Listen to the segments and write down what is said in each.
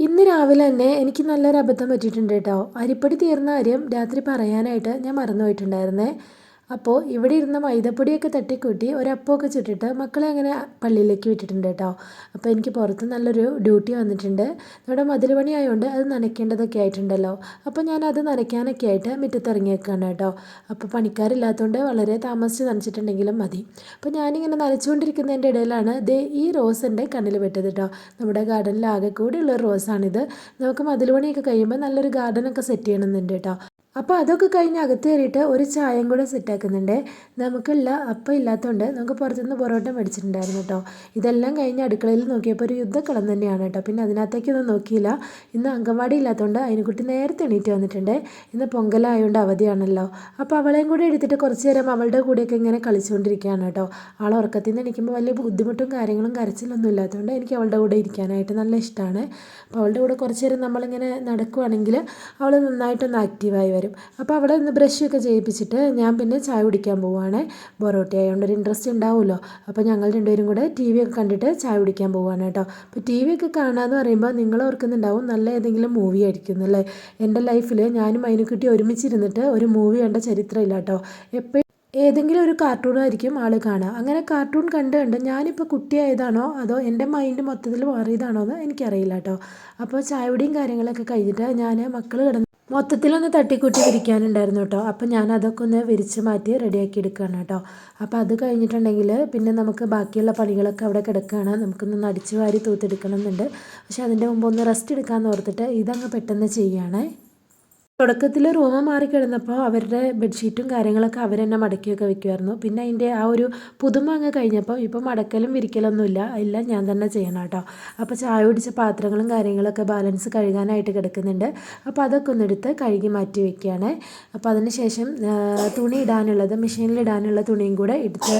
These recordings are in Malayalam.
ഇന്ന് രാവിലെ തന്നെ എനിക്ക് നല്ലൊരു അബദ്ധം പറ്റിയിട്ടുണ്ട് കേട്ടോ. അരിപ്പൊടി തീർന്ന കാര്യം രാത്രി പറയാനായിട്ട് ഞാൻ മറന്നുപോയിട്ടുണ്ടായിരുന്നേ. അപ്പോൾ ഇവിടെ ഇരുന്ന മൈദപ്പൊടിയൊക്കെ തട്ടിക്കൂട്ടി ഒരപ്പമൊക്കെ ചുട്ടിട്ട് മക്കളെ അങ്ങനെ പള്ളിയിലേക്ക് വിട്ടിട്ടുണ്ട് കേട്ടോ. അപ്പോൾ എനിക്ക് പുറത്ത് നല്ലൊരു ഡ്യൂട്ടി വന്നിട്ടുണ്ട്. നമ്മുടെ മതിൽ പണി ആയതുകൊണ്ട് അത് നനയ്ക്കേണ്ടതൊക്കെ ആയിട്ടുണ്ടല്ലോ. അപ്പോൾ ഞാൻ അത് നനയ്ക്കാനൊക്കെ ആയിട്ട് മുറ്റത്തിറങ്ങിയേക്കാണ് കേട്ടോ. അപ്പോൾ പണിക്കാരില്ലാത്തതുകൊണ്ട് വളരെ താമസിച്ച് നനച്ചിട്ടുണ്ടെങ്കിലും മതി. അപ്പോൾ ഞാനിങ്ങനെ നനച്ചുകൊണ്ടിരിക്കുന്നതിന്റെ ഇടയിലാണ് ദേ ഈ റോസ് എന്റെ കണ്ണിൽ പെട്ടത് കേട്ടോ. നമ്മുടെ ഗാർഡനിൽ ആകെ കൂടിയുള്ള റോസാണിത്. നമുക്ക് മതിൽ പണിയൊക്കെ കഴിയുമ്പോൾ നല്ലൊരു ഗാർഡനൊക്കെ സെറ്റ് ചെയ്യണമെന്നുണ്ട് കേട്ടോ. അപ്പോൾ അതൊക്കെ കഴിഞ്ഞ് അകത്ത് കയറിയിട്ട് ഒരു ചായയും കൂടെ സെറ്റാക്കുന്നുണ്ട് നമുക്കില്ല അപ്പം ഇല്ലാത്തതുകൊണ്ട് നമുക്ക് പുറത്തുനിന്ന് പൊറോട്ട മേടിച്ചിട്ടുണ്ടായിരുന്നു കേട്ടോ ഇതെല്ലാം കഴിഞ്ഞ് അടുക്കളയിൽ നോക്കിയപ്പോൾ ഒരു യുദ്ധക്കളം തന്നെയാണ് കേട്ടോ പിന്നെ അതിനകത്തേക്കൊന്നും നോക്കിയില്ല. ഇന്ന് അങ്കൻവാടി ഇല്ലാത്തതുകൊണ്ട് അതിനെക്കുട്ടി നേരത്തെ എണീറ്റ് വന്നിട്ടുണ്ട്. ഇന്ന് പൊങ്കലായതുകൊണ്ട് അവധിയാണല്ലോ. അപ്പോൾ അവളെയും കൂടെ എടുത്തിട്ട് കുറച്ച് നേരം അവളുടെ കൂടെയൊക്കെ ഇങ്ങനെ കളിച്ചുകൊണ്ടിരിക്കുകയാണ് കേട്ടോ ആൾ ഉറക്കത്തിൽ നിന്ന് എണീക്കുമ്പോൾ വലിയ ബുദ്ധിമുട്ടും കാര്യങ്ങളും കരച്ചിലൊന്നും ഇല്ലാത്തതുകൊണ്ട് എനിക്ക് അവളുടെ കൂടെ ഇരിക്കാനായിട്ട് നല്ല ഇഷ്ടമാണ് അപ്പോൾ അവളുടെ കൂടെ കുറച്ച് നേരം നമ്മളിങ്ങനെ നടക്കുവാണെങ്കിൽ അവൾ നന്നായിട്ടൊന്ന് ആക്റ്റീവായി വരും. അപ്പോൾ അവിടെ നിന്ന് ബ്രഷൊക്കെ ചെയ്യിപ്പിച്ചിട്ട് ഞാൻ പിന്നെ ചായ കുടിക്കാൻ പോവുകയാണ് പൊറോട്ട ആയതുകൊണ്ട് ഒരു ഇൻട്രസ്റ്റ് ഉണ്ടാവുമല്ലോ അപ്പോൾ ഞങ്ങൾ രണ്ടുപേരും കൂടെ ടി വി ഒക്കെ കണ്ടിട്ട് ചായ കുടിക്കാൻ പോവുകയാണ് കേട്ടോ. അപ്പോൾ ടി വി ഒക്കെ കാണാമെന്ന് പറയുമ്പോൾ നിങ്ങൾ ഓർക്കുന്നുണ്ടാവും നല്ല ഏതെങ്കിലും മൂവി ആയിരിക്കും അല്ലേ? എന്റെ ലൈഫിൽ ഞാനും അതിനെക്കുട്ടി ഒരുമിച്ചിരുന്നിട്ട് ഒരു മൂവി കണ്ട ചരിത്രമില്ല കേട്ടോ. എപ്പോഴും ഏതെങ്കിലും ഒരു കാർട്ടൂണായിരിക്കും ആൾ കാണുക അങ്ങനെ കാർട്ടൂൺ കണ്ട് കണ്ട് ഞാനിപ്പോൾ കുട്ടിയായതാണോ അതോ എന്റെ മൈൻഡ് മൊത്തത്തിൽ മാറിയതാണോ എന്ന് എനിക്കറിയില്ല കേട്ടോ. അപ്പോൾ ചായയുടെയും കാര്യങ്ങളൊക്കെ കഴിഞ്ഞിട്ട് ഞാൻ മക്കൾ കിടന്ന് മൊത്തത്തിലൊന്ന് തട്ടിക്കൂട്ടി വിരിക്കാനുണ്ടായിരുന്നു കേട്ടോ. അപ്പോൾ ഞാൻ അതൊക്കെ ഒന്ന് വിരിച്ച് മാറ്റി റെഡിയാക്കി എടുക്കുകയാണ് കേട്ടോ. അപ്പോൾ അത് കഴിഞ്ഞിട്ടുണ്ടെങ്കിൽ പിന്നെ നമുക്ക് ബാക്കിയുള്ള പണികളൊക്കെ അവിടെ കിടക്കുകയാണ്. നമുക്കൊന്ന് അടിച്ചു വാരി തൂത്തെടുക്കണം എന്നുണ്ട്. പക്ഷേ അതിന്റെ മുമ്പ് ഒന്ന് റെസ്റ്റ് എടുക്കാമെന്ന് ഓർത്തിട്ട് ഇതങ്ങ് പെട്ടെന്ന് ചെയ്യുകയാണേ. തുടക്കത്തിൽ റൂമ് മാറിക്കിടന്നപ്പോൾ അവരുടെ ബെഡ്ഷീറ്റും കാര്യങ്ങളൊക്കെ അവർ തന്നെ മടക്കിയൊക്കെ വെക്കുമായിരുന്നു പിന്നെ അതിന്റെ ആ ഒരു പുതുമ അങ്ങ് കഴിഞ്ഞപ്പോൾ ഇപ്പോൾ മടക്കലും വിരിക്കലൊന്നുമില്ല. എല്ലാം ഞാൻ തന്നെ ചെയ്യണം കേട്ടോ. അപ്പോൾ ചായ പിടിച്ച പാത്രങ്ങളും കാര്യങ്ങളൊക്കെ ബാലൻസ് കഴുകാനായിട്ട് കിടക്കുന്നുണ്ട്. അപ്പോൾ അതൊക്കെ ഒന്ന് എടുത്ത് കഴുകി മാറ്റി വെക്കുകയാണ്. അപ്പോൾ അതിന് ശേഷം തുണി ഇടാനുള്ളത് മെഷീനിൽ ഇടാനുള്ള തുണിയും കൂടെ എടുത്ത്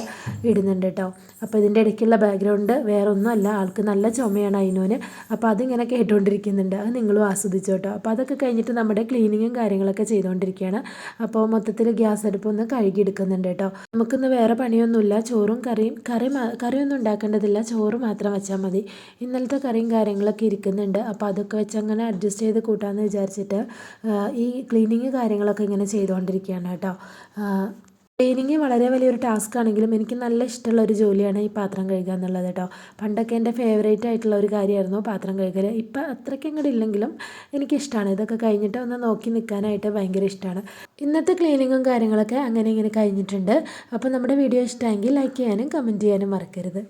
ഇടുന്നുണ്ട് കേട്ടോ. അപ്പോൾ ഇതിന്റെ ഇടയ്ക്കുള്ള ബാക്ക്ഗ്രൗണ്ട് വേറെ ഒന്നുമല്ല ആൾക്ക് നല്ല ചുമയാണ് അതിനോന് അപ്പോൾ അതിങ്ങനെ കേട്ടുകൊണ്ടിരിക്കുന്നുണ്ട് അത് നിങ്ങളും ആസ്വദിച്ചു കേട്ടോ. അപ്പോൾ അതൊക്കെ കഴിഞ്ഞിട്ട് നമ്മുടെ ക്ലീനിങ് ക്ലീനിങ്ങും കാര്യങ്ങളൊക്കെ ചെയ്തുകൊണ്ടിരിക്കുകയാണ് അപ്പോൾ മൊത്തത്തിൽ ഗ്യാസ് അടുപ്പ് ഒന്ന് കഴുകി കഴുകിയെടുക്കുന്നുണ്ട് കേട്ടോ. നമുക്കിന്ന് വേറെ പണിയൊന്നുമില്ല. ചോറും കറിയും കറി കറിയൊന്നും ഉണ്ടാക്കേണ്ടതില്ല. ചോറ് മാത്രം വെച്ചാൽ മതി. ഇന്നലത്തെ കറിയും കാര്യങ്ങളൊക്കെ ഇരിക്കുന്നുണ്ട്. അപ്പോൾ അതൊക്കെ വെച്ച് അങ്ങനെ അഡ്ജസ്റ്റ് ചെയ്ത് കൂട്ടാമെന്ന് വിചാരിച്ചിട്ട് ഈ ക്ലീനിങ് കാര്യങ്ങളൊക്കെ ഇങ്ങനെ ചെയ്തുകൊണ്ടിരിക്കുകയാണ് കേട്ടോ. ക്ലീനിങ് വളരെ വലിയൊരു ടാസ്ക് ആണെങ്കിലും എനിക്ക് നല്ല ഇഷ്ടമുള്ള ഒരു ജോലിയാണ് ഈ പാത്രം കഴുകുക എന്നുള്ളത് കേട്ടോ പണ്ടൊക്കെ എന്റെ ഫേവറേറ്റ് ആയിട്ടുള്ള ഒരു കാര്യമായിരുന്നു പാത്രം കഴുകൽ. ഇപ്പം അത്രയ്ക്കും കൂടി ഇല്ലെങ്കിലും എനിക്കിഷ്ടമാണ് ഇതൊക്കെ കഴിഞ്ഞിട്ട് ഒന്ന് നോക്കി നിൽക്കാനായിട്ട് ഭയങ്കര ഇഷ്ടമാണ് ഇന്നത്തെ ക്ലീനിങ്ങും കാര്യങ്ങളൊക്കെ അങ്ങനെ ഇങ്ങനെ കഴിഞ്ഞിട്ടുണ്ട്. അപ്പോൾ നമ്മുടെ വീഡിയോ ഇഷ്ടമെങ്കിൽ ലൈക്ക് ചെയ്യാനും കമന്റ് ചെയ്യാനും മറക്കരുത്.